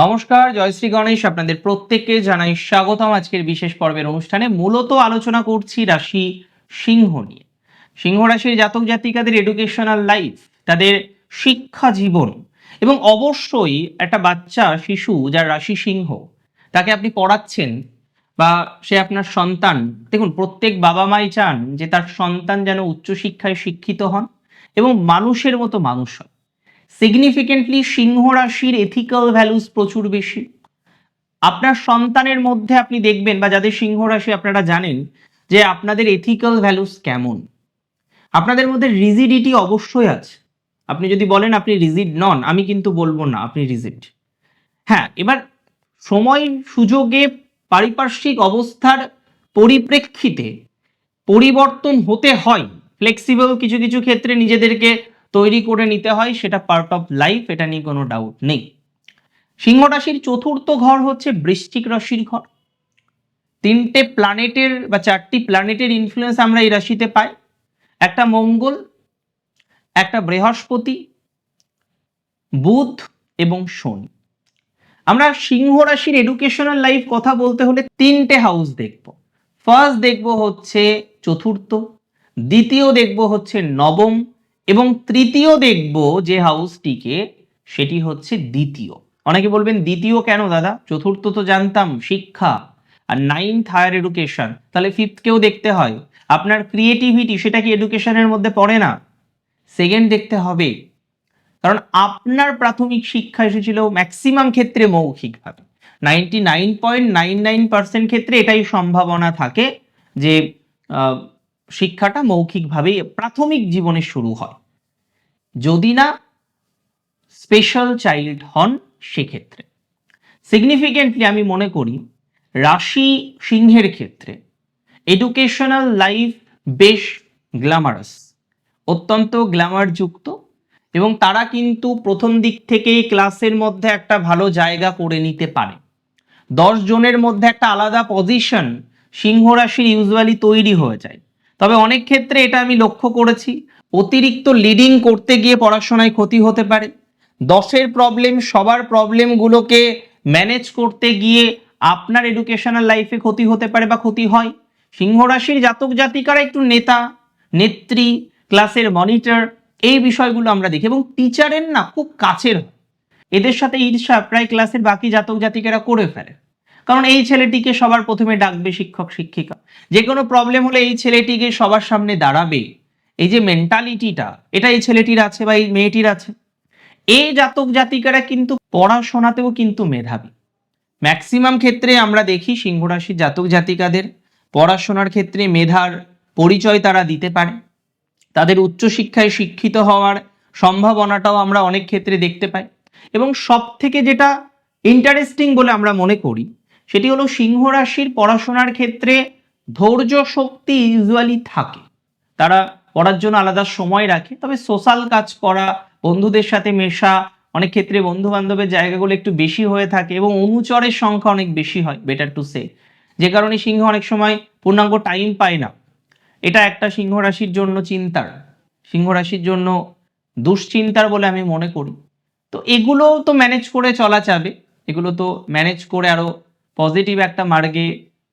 নমস্কার জয়শ্রী গণেশ। আপনাদের প্রত্যেককে জানাই স্বাগতম আজকের বিশেষ পর্বের অনুষ্ঠানে। মূলত আলোচনা করছি রাশি সিংহ নিয়ে। সিংহ রাশির জাতক জাতিকাদের এডুকেশনাল লাইফ তাদের শিক্ষা জীবন এবং অবশ্যই একটা বাচ্চা, শিশু যার রাশি সিংহ, তাকে আপনি পড়াচ্ছেন বা সে আপনার সন্তান। দেখুন, প্রত্যেক বাবা মাই চান যে তার সন্তান যেন উচ্চশিক্ষায় শিক্ষিত হন এবং মানুষের মতো মানুষ হয় সিগনিফিকেন্টলি সিংহ রাশির এথিক্যাল ভ্যালুস প্রচুর বেশি। আপনার সন্তানের মধ্যে আপনি দেখবেন, বা যাদের সিংহ রাশি আপনারা জানেন, যে আপনাদের এথিক্যাল ভ্যালুস কেমন? আপনাদের মধ্যে রিজিডিটি অবশ্যই আছে। আপনি যদি বলেন, আপনি রিজিড নন, আমি কিন্তু বলব না, আপনি রিজিড হ্যাঁ এবার সময় সুযোগে পারিপার্শ্বিক অবস্থার পরিপ্রেক্ষিতে পরিবর্তন হতে হয়। ফ্লেক্সিবল কিছু কিছু ক্ষেত্রে নিজেদেরকে তৈরি করে নিতে হয়, সেটা পার্ট অফ লাইফ এটা নিয়ে কোনো ডাউট নেই। সিংহ রাশির চতুর্থ ঘর হচ্ছে বৃশ্চিক রাশির ঘর। তিনটে প্ল্যানেটের বা চারটি প্ল্যানেটের ইনফ্লুয়েন্স আমরা এই রাশিতে পাই। একটা মঙ্গল, একটা বৃহস্পতি, বুধ এবং শনি। আমরা সিংহ রাশির এডুকেশনাল লাইফ কথা বলতে হলে তিনটে হাউস দেখব। ফার্স্ট দেখব হচ্ছে চতুর্থ, দ্বিতীয় দেখব হচ্ছে নবম এবং তৃতীয় দেখব যে হাউসটিকে, সেটি হচ্ছে দ্বিতীয়। অনেকে বলবেন, দ্বিতীয় কেন দাদা? চতুর্থ তো জানতাম, শিক্ষা আর নাইনথ হায়ার এডুকেশন তাহলে ফিফথকেও দেখতে হয়। আপনার ক্রিয়েটিভিটি সেটা কি এডুকেশনের মধ্যে পড়ে না? সেকেন্ড দেখতে হবে, কারণ আপনার প্রাথমিক শিক্ষা এসেছিল ম্যাক্সিমাম ক্ষেত্রে মৌখিকভাবে ninety nine point nine nine percent ক্ষেত্রে এটাই সম্ভাবনা থাকে যে শিক্ষাটা মৌখিকভাবে প্রাথমিক জীবনে শুরু হয়। যদি না স্পেশাল চাইল্ড হন, সেক্ষেত্রে। সিগনিফিকেন্টলি আমি মনে করি, রাশি সিংহের ক্ষেত্রে এডুকেশনাল লাইফ বেশ গ্ল্যামারাস অত্যন্ত গ্ল্যামারযুক্ত এবং তারা কিন্তু প্রথম দিক থেকেই ক্লাসের মধ্যে একটা ভালো জায়গা করে নিতে পারে। দশ জনের মধ্যে একটা আলাদা পজিশন সিংহ রাশির ইউজুয়ালি তৈরি হয়ে যায়। তবে অনেক ক্ষেত্রে এটা আমি লক্ষ্য করেছি। অতিরিক্ত লিডিং করতে গিয়ে পড়াশোনায় ক্ষতি হতে পারে। দশের প্রবলেম সবার প্রবলেমগুলোকে ম্যানেজ করতে গিয়ে আপনার এডুকেশনাল লাইফে ক্ষতি হতে পারে বা ক্ষতি হয়। সিংহ রাশির জাতক জাতিকারা একটু নেতা, নেত্রী ক্লাসের মনিটর এই বিষয়গুলো আমরা দেখি এবং টিচারের না খুব কাছের এদের সাথে ঈর্ষা প্রায় ক্লাসের বাকি জাতক জাতিকেরা করে ফেলে। কারণ এই ছেলেটিকে সবার প্রথমে ডাকবে শিক্ষক শিক্ষিকা। যে কোনো প্রবলেম হলে এই ছেলেটিকে সবার সামনে দাঁড়াবে। এই যে মেন্টালিটিটা এটা এই ছেলেটির আছে বা এই মেয়েটির আছে। এই জাতক জাতিকারা কিন্তু পড়াশোনাতেও কিন্তু মেধাবী। ম্যাক্সিমাম ক্ষেত্রে আমরা দেখি সিংহ রাশির জাতক জাতিকাদের পড়াশোনার ক্ষেত্রে মেধার পরিচয় তারা দিতে পারে। তাদের উচ্চশিক্ষায় শিক্ষিত হওয়ার সম্ভাবনাটাও আমরা অনেক ক্ষেত্রে দেখতে পাই। এবং সব থেকে যেটা ইন্টারেস্টিং বলে আমরা মনে করি সেটি হলো সিংহ রাশির পড়াশোনার ক্ষেত্রে ধৈর্য শক্তি ইউজুয়ালি থাকে। তারা পড়ার জন্য আলাদা সময় রাখে, তবে সোশ্যাল কাজ করা, বন্ধুদের সাথে মেশা, অনেক ক্ষেত্রে বন্ধু বান্ধবের জায়গাগুলো একটু বেশি হয়ে থাকে এবং অনুচরের সংখ্যা অনেক বেশি হয় বেটার টু সে যে কারণে সিংহ অনেক সময় পূর্ণাঙ্গ টাইম পায় না। এটা একটা সিংহ রাশির জন্য চিন্তার। সিংহ রাশির জন্য দুশ্চিন্তার বলে আমি মনে করি। তো এগুলো তো ম্যানেজ করে চলা যাবে। এগুলো তো ম্যানেজ করে আরও পজিটিভ একটা মার্গে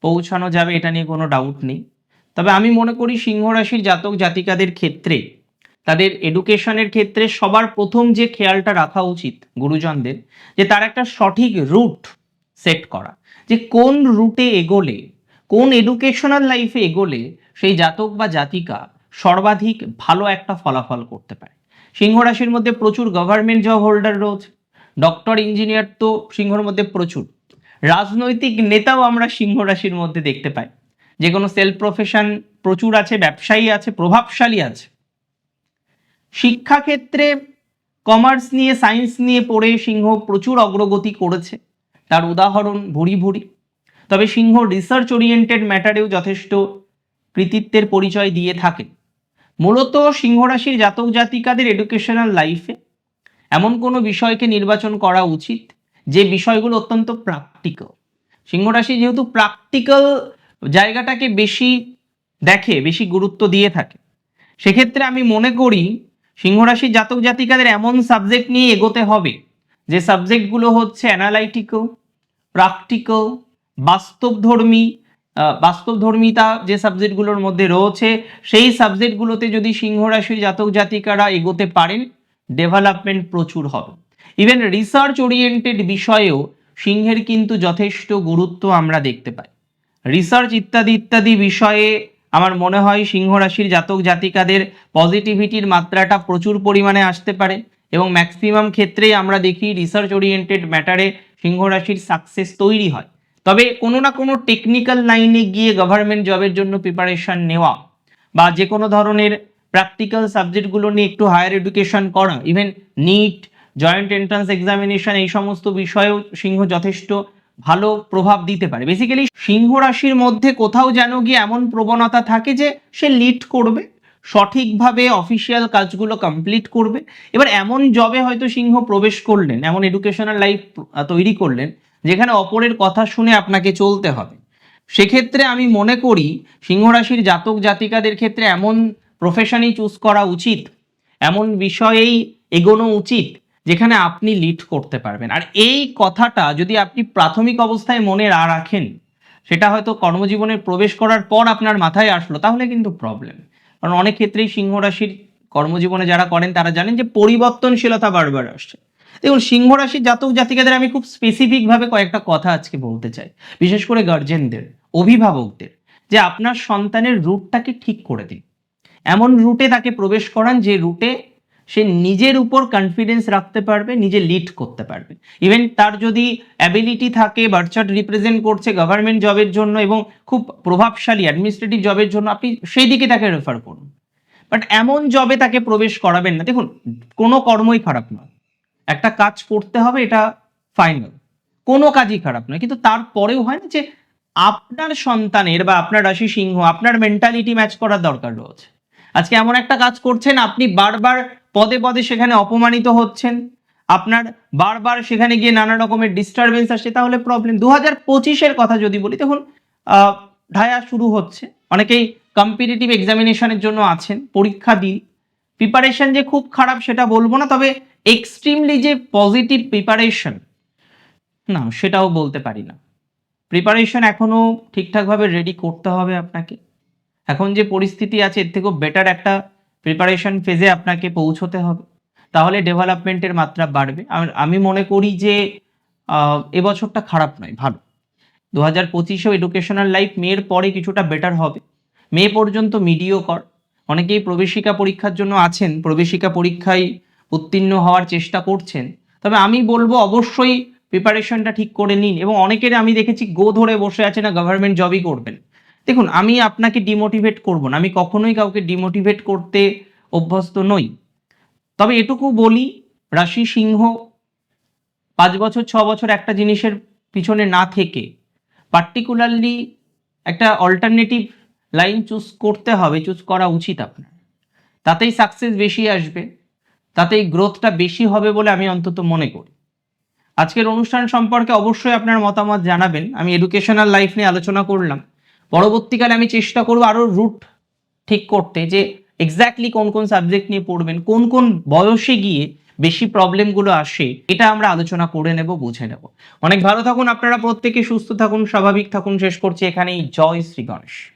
পৌঁছানো যাবে, এটা নিয়ে কোনো ডাউট নেই। তবে আমি মনে করি সিংহ রাশির জাতক জাতিকাদের ক্ষেত্রে, তাদের এডুকেশনের ক্ষেত্রে সবার প্রথম যে খেয়ালটা রাখা উচিত গুরুজনদের, যে তার একটা সঠিক রুট সেট করা। যে কোন রুটে এগোলে, কোন এডুকেশনাল লাইফে এগোলে, সেই জাতক বা জাতিকা সর্বাধিক ভালো একটা ফলাফল করতে পারে। সিংহ রাশির মধ্যে প্রচুর গভর্নমেন্ট জব হোল্ডার রয়েছে ডক্টর ইঞ্জিনিয়ার তো সিংহর মধ্যে প্রচুর। রাজনৈতিক নেতাও আমরা সিংহ রাশির মধ্যে দেখতে পাই। যে কোনো সেলফ প্রফেশন প্রচুর আছে, ব্যবসায়ী আছে, প্রভাবশালী আছে। শিক্ষাক্ষেত্রে কমার্স নিয়ে সায়েন্স নিয়ে পড়ে সিংহ প্রচুর অগ্রগতি করেছে। তার উদাহরণ ভুরি ভুরি। তবে সিংহ রিসার্চ ওরিয়েন্টেড ম্যাটারেও যথেষ্ট কৃতিত্বের পরিচয় দিয়ে থাকে। মূলত সিংহ রাশির জাতক জাতিকাদের এডুকেশনাল লাইফে এমন কোনো বিষয়কে নির্বাচন করা উচিত যে বিষয়গুলো অত্যন্ত প্র্যাকটিক্যাল সিংহ রাশি যেহেতু প্র্যাকটিক্যাল জায়গাটাকে বেশি দেখে, বেশি গুরুত্ব দিয়ে থাকে। সেক্ষেত্রে আমি মনে করি সিংহ রাশির জাতক জাতিকাদের এমন সাবজেক্ট নিয়ে এগোতে হবে, যে সাবজেক্টগুলো হচ্ছে অ্যানালাইটিক্যাল প্র্যাকটিক্যাল বাস্তবধর্মী বাস্তবধর্মিতা যে সাবজেক্টগুলোর মধ্যে রয়েছে, সেই সাবজেক্টগুলোতে যদি সিংহ রাশির জাতক জাতিকারা এগোতে পারেন ডেভেলপমেন্ট প্রচুর হবে। ইভেন রিসার্চ ওরিয়েন্টেড বিষয়েও সিংহের কিন্তু যথেষ্ট গুরুত্ব আমরা দেখতে পাই। রিসার্চ ইত্যাদি ইত্যাদি বিষয়ে আমার মনে হয় সিংহ রাশির জাতক জাতিকাদের পজিটিভিটির মাত্রাটা প্রচুর পরিমাণে আসতে পারে এবং ম্যাক্সিমাম ক্ষেত্রেই আমরা দেখি রিসার্চ ওরিয়েন্টেড ম্যাটারে সিংহ রাশির সাকসেস তৈরি হয়। তবে কোনো না কোনো টেকনিক্যাল লাইনে গিয়ে গভর্নমেন্ট জবের জন্য প্রিপারেশন নেওয়া বা যে কোনো ধরনের প্র্যাকটিক্যাল সাবজেক্টগুলো নিয়ে একটু হায়ার এডুকেশন করা even NEET joint entrance examination এই সমস্ত বিষয়েও সিংহ যথেষ্ট ভালো প্রভাব দিতে পারে। বেসিক্যালি সিংহ রাশির মধ্যে কোথাও যেন গিয়ে এমন প্রবণতা থাকে যে সে লিড করবে, সঠিকভাবে অফিসিয়াল কাজগুলো কমপ্লিট করবে। এবার এমন জবে হয়তো সিংহ প্রবেশ করলেন, এমন এডুকেশনাল লাইফ তৈরি করলেন, যেখানে অপরের কথা শুনে আপনাকে চলতে হবে। সেক্ষেত্রে আমি মনে করি সিংহ রাশির জাতক জাতিকাদের ক্ষেত্রে এমন প্রফেশনই চুজ করা উচিত। এমন বিষয়েই এগোনো উচিত। যেখানে আপনি লিড করতে পারবেন। আর এই কথাটা যদি আপনি প্রাথমিক অবস্থায় মনে না রাখেন, সেটা হয়তো কর্মজীবনে প্রবেশ করার পর আপনার মাথায় আসলো, তাহলে কিন্তু প্রবলেম কারণ অনেক ক্ষেত্রেই সিংহ রাশির কর্মজীবনে যারা করেন, তারা জানেন যে পরিবর্তনশীলতা বারবার আসছে। দেখুন সিংহ রাশির জাতক জাতিকাদের আমি খুব স্পেসিফিকভাবে কয়েকটা কথা আজকে বলতে চাই। বিশেষ করে গার্জেনদের অভিভাবকদের, যে আপনার সন্তানের রুটটাকে ঠিক করে দিন। এমন রুটে তাকে প্রবেশ করান যে রুটে সে নিজের উপর কনফিডেন্স রাখতে পারবে, নিজে লিড করতে পারবে। ইভেন তার যদি অ্যাবিলিটি থাকে বার্চার্ট রিপ্রেজেন্ট করছে গভর্নমেন্ট জবের জন্য এবং খুব প্রভাবশালী অ্যাডমিনিস্ট্রেটিভ জবের জন্য, আপনি সেই দিকে তাকে রেফার করুন। বাট এমন জবে তাকে প্রবেশ করাবেন না। দেখুন, কোনো কর্মই খারাপ নয়। একটা কাজ করতে হবে, এটা ফাইনাল কোনো কাজই খারাপ নয়। কিন্তু তারপরেও হয় না যে আপনার সন্তানের বা আপনার রাশি সিংহ, আপনার মেন্টালিটি ম্যাচ করার দরকার রয়েছে। আজকে এমন একটা কাজ করছেন আপনি বারবার পদে পদে সেখানে অপমানিত হচ্ছেন। আপনার বারবার সেখানে গিয়ে নানা রকমের ডিস্টারবেন্স আসছে। তাহলে প্রবলেম দু হাজার পঁচিশের কথা যদি বলি আহ, ঢায়া শুরু হচ্ছে। অনেকেই কম্পিটিটিভ এক্সামিনেশনের জন্য আছেন পরীক্ষা দিন প্রিপারেশন যে খুব খারাপ সেটা বলব না তবে এক্সট্রিমলি যে পজিটিভ প্রিপারেশন না সেটাও বলতে পারি না। প্রিপারেশন এখনও ঠিকঠাকভাবে রেডি করতে হবে আপনাকে। এখন যে পরিস্থিতি আছে, এর থেকেও বেটার একটা প্রিপারেশন ফেজে আপনাকে পৌঁছতে হবে। তাহলে ডেভেলপমেন্টের মাত্রা বাড়বে। আমি মনে করি যে এবছরটা খারাপ নয়, ভালো। দু হাজার পঁচিশেও এডুকেশনাল লাইফ মেয়ের পরে কিছুটা বেটার হবে। মে পর্যন্ত মিডিও কর অনেকেই প্রবেশিকা পরীক্ষার জন্য আছেন, প্রবেশিকা পরীক্ষায় উত্তীর্ণ হওয়ার চেষ্টা করছেন। তবে আমি বলব, অবশ্যই প্রিপারেশনটা ঠিক করে নিন। এবং অনেকের আমি দেখেছি, গো ধরে বসে আছে না গভর্নমেন্ট জবই করবেন। দেখুন, আমি আপনাকে ডিমোটিভেট করব না। আমি কখনোই কাউকে ডিমোটিভেট করতে অভ্যস্ত নই। তবে এটুকু বলি, রাশি সিংহ পাঁচ বছর, ছ বছর একটা জিনিসের পিছনে না থেকে পার্টিকুলারলি একটা অল্টারনেটিভ লাইন চুজ করতে হবে চুজ করা উচিত আপনার। তাতেই সাকসেস বেশি আসবে, তাতেই গ্রোথটা বেশি হবে বলে আমি অন্তত মনে করি। আজকের অনুষ্ঠান সম্পর্কে অবশ্যই আপনার মতামত জানাবেন। আমি এডুকেশনাল লাইফ নিয়ে আলোচনা করলাম। পরবর্তীকালে আমি চেষ্টা করব আরও রুট ঠিক করতে যে এক্স্যাক্টলি কোন কোন সাবজেক্ট নিয়ে পড়বেন, কোন কোন বয়সে গিয়ে বেশি প্রবলেমগুলো আসে, এটা আমরা আলোচনা করে নেব, বুঝে নেব। অনেক ভালো থাকুন, আপনারা প্রত্যেকে সুস্থ থাকুন, স্বাভাবিক থাকুন, শেষ করছি এখানেই। জয় শ্রী গণেশ।